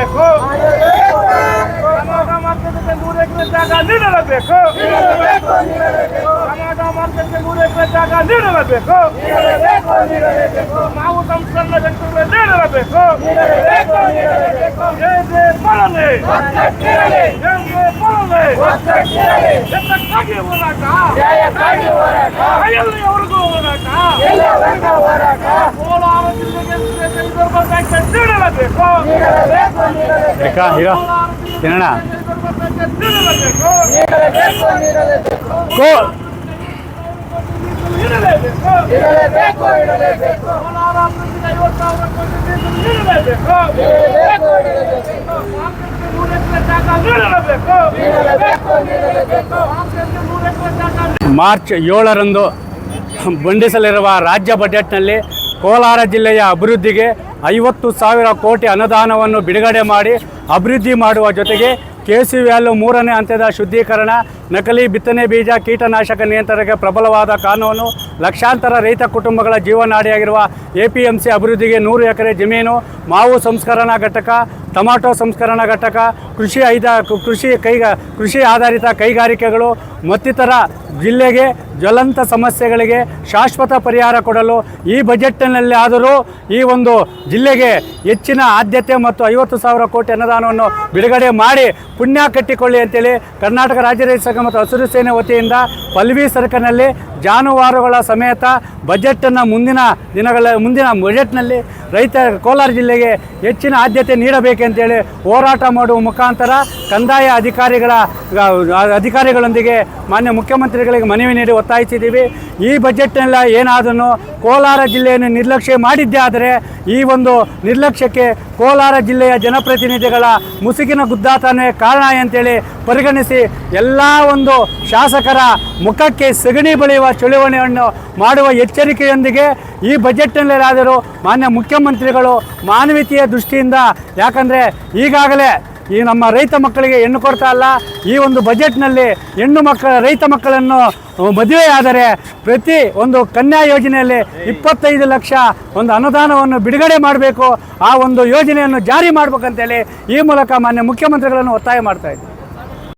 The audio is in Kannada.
ನೀಡಲೇಬೇಕು ಕರ್ನಾಟಕ ಮಾರ್ಕೆಟ್ಗೆ ನೂರು ಎಕರೆ ಜಾಗ ನೀಡಲೇಬೇಕು. ಕರ್ನಾಟಕ ಮಾರ್ಕೆಟ್ಗೆ ನೂರು ಎಕರೆ ಜಾಗ ನೀಡಲೇಬೇಕು. ನಾವು ಸಂಸ್ಕರಣ ಘಟಕಗಳು ನೀಡಲೇಬೇಕು. ಎತ್ತಕ್ಕಾಗಿ ಹೋರಾಟ. ಹೋರಾಟ. ಕೋಲಾರ ಜಿಲ್ಲೆಗೆ ನೀಡಲೇಬೇಕು ಬೇಕಾ ಹೀರೋ? ತಿನ್ನೋಣ ಕೋ ಮಾರ್ಚ್ ಏಳರಂದು ಮಂಡಿಸಲಿರುವ ರಾಜ್ಯ ಬಜೆಟ್ನಲ್ಲಿ ಕೋಲಾರ ಜಿಲ್ಲೆಯ ಅಭಿವೃದ್ಧಿಗೆ ಐವತ್ತು ಸಾವಿರ ಕೋಟಿ ಅನುದಾನವನ್ನು ಬಿಡುಗಡೆ ಮಾಡಿ ಅಭಿವೃದ್ಧಿ ಮಾಡುವ ಜೊತೆಗೆ ಕೆ ಸಿ ವ್ಯಾಲ್ಯೂ ಮೂರನೇ ಹಂತದ ಶುದ್ಧೀಕರಣ ನಕಲಿ, ಬಿತ್ತನೆ ಬೀಜ, ಕೀಟನಾಶಕ ನಿಯಂತ್ರಣಕ್ಕೆ ಪ್ರಬಲವಾದ ಕಾನೂನು, ಲಕ್ಷಾಂತರ ರೈತ ಕುಟುಂಬಗಳ ಜೀವನಾಡಿಯಾಗಿರುವ ಎ ಪಿ ಎಂ ಸಿ ಅಭಿವೃದ್ಧಿಗೆ ನೂರು ಎಕರೆ ಜಮೀನು, ಮಾವು ಸಂಸ್ಕರಣಾ ಘಟಕ, ಟೊಮಾಟೊ ಸಂಸ್ಕರಣಾ ಘಟಕ, ಕೃಷಿ ಐದ, ಕೃಷಿ ಕೈಗ, ಕೃಷಿ ಆಧಾರಿತ ಕೈಗಾರಿಕೆಗಳು, ಮತ್ತಿತರ ಜಿಲ್ಲೆಗೆ ಜ್ವಲಂತ ಸಮಸ್ಯೆಗಳಿಗೆ ಶಾಶ್ವತ ಪರಿಹಾರ ಕೊಡಲು ಈ ಬಜೆಟ್ನಲ್ಲಿ ಆದರೂ ಈ ಒಂದು ಜಿಲ್ಲೆಗೆ ಹೆಚ್ಚಿನ ಆದ್ಯತೆ ಮತ್ತು ಐವತ್ತು ಸಾವಿರ ಕೋಟಿ ಅನುದಾನವನ್ನು ಬಿಡುಗಡೆ ಮಾಡಿ ಪುಣ್ಯ ಕಟ್ಟಿಕೊಳ್ಳಿ ಅಂತೇಳಿ ಕರ್ನಾಟಕ ರಾಜ್ಯ ರೈತ ಸಂಘ ಮತ್ತು ಹಸಿರು ಸೇನೆ ವತಿಯಿಂದ ಪಲ್ವಿ ಸರ್ಕಲ್ನಲ್ಲಿ ಜಾನುವಾರುಗಳ ಸಮೇತ ಬಜೆಟನ್ನು ಮುಂದಿನ ದಿನಗಳ ಮುಂದಿನ ಬಜೆಟ್ನಲ್ಲಿ ರೈತ ಕೋಲಾರ ಜಿಲ್ಲೆಗೆ ಹೆಚ್ಚಿನ ಆದ್ಯತೆ ನೀಡಬೇಕೆಂತೇಳಿ ಹೋರಾಟ ಮಾಡುವ ಮುಖಾಂತರ ಕಂದಾಯ ಅಧಿಕಾರಿಗಳ, ಅಧಿಕಾರಿಗಳೊಂದಿಗೆ ಮಾನ್ಯ ಮುಖ್ಯಮಂತ್ರಿಗಳಿಗೆ ಮನವಿ ನೀಡಿ ಒತ್ತಾಯಿಸಿದ್ದೀವಿ. ಈ ಬಜೆಟ್ನೆಲ್ಲ ಏನಾದರೂ ಕೋಲಾರ ಜಿಲ್ಲೆಯನ್ನು ನಿರ್ಲಕ್ಷ್ಯ ಮಾಡಿದ್ದೇ ಆದರೆ ಈ ಒಂದು ನಿರ್ಲಕ್ಷ್ಯಕ್ಕೆ ಕೋಲಾರ ಜಿಲ್ಲೆಯ ಜನಪ್ರತಿನಿಧಿಗಳ ಮುಸುಕಿನ ಗುದ್ದಾಟನೇ ಕಾರಣ ಅಂತೇಳಿ ಪರಿಗಣಿಸಿ ಎಲ್ಲ ಒಂದು ಶಾಸಕರ ಮುಖಕ್ಕೆ ಸಗಣಿ ಬಳಿಯುವ ಚಳುವಳಿಯನ್ನು ಮಾಡುವ ಎಚ್ಚರಿಕೆಯೊಂದಿಗೆ ಈ ಬಜೆಟ್ನಲ್ಲಾದರೂ ಮಾನ್ಯ ಮುಖ್ಯಮಂತ್ರಿಗಳು ಮಾನವೀಯತೆಯ ದೃಷ್ಟಿಯಿಂದ, ಯಾಕಂದರೆ ಈಗಾಗಲೇ ಈ ನಮ್ಮ ರೈತ ಮಕ್ಕಳಿಗೆ ಹೆಣ್ಣು ಕೊಡ್ತಾ ಇಲ್ಲ ಈ ಒಂದು ಬಜೆಟ್ನಲ್ಲಿ ಹೆಣ್ಣು ಮಕ್ಕಳ, ರೈತ ಮಕ್ಕಳನ್ನು ಮದುವೆಯಾದರೆ ಪ್ರತಿ ಒಂದು ಕನ್ಯಾ ಯೋಜನೆಯಲ್ಲಿ ಇಪ್ಪತ್ತೈದು ಲಕ್ಷ ಒಂದು ಅನುದಾನವನ್ನು ಬಿಡುಗಡೆ ಮಾಡಬೇಕು. ಆ ಒಂದು ಯೋಜನೆಯನ್ನು ಜಾರಿ ಮಾಡಬೇಕಂತೇಳಿ ಈ ಮೂಲಕ ಮಾನ್ಯ ಮುಖ್ಯಮಂತ್ರಿಗಳನ್ನು ಒತ್ತಾಯ ಮಾಡ್ತಾ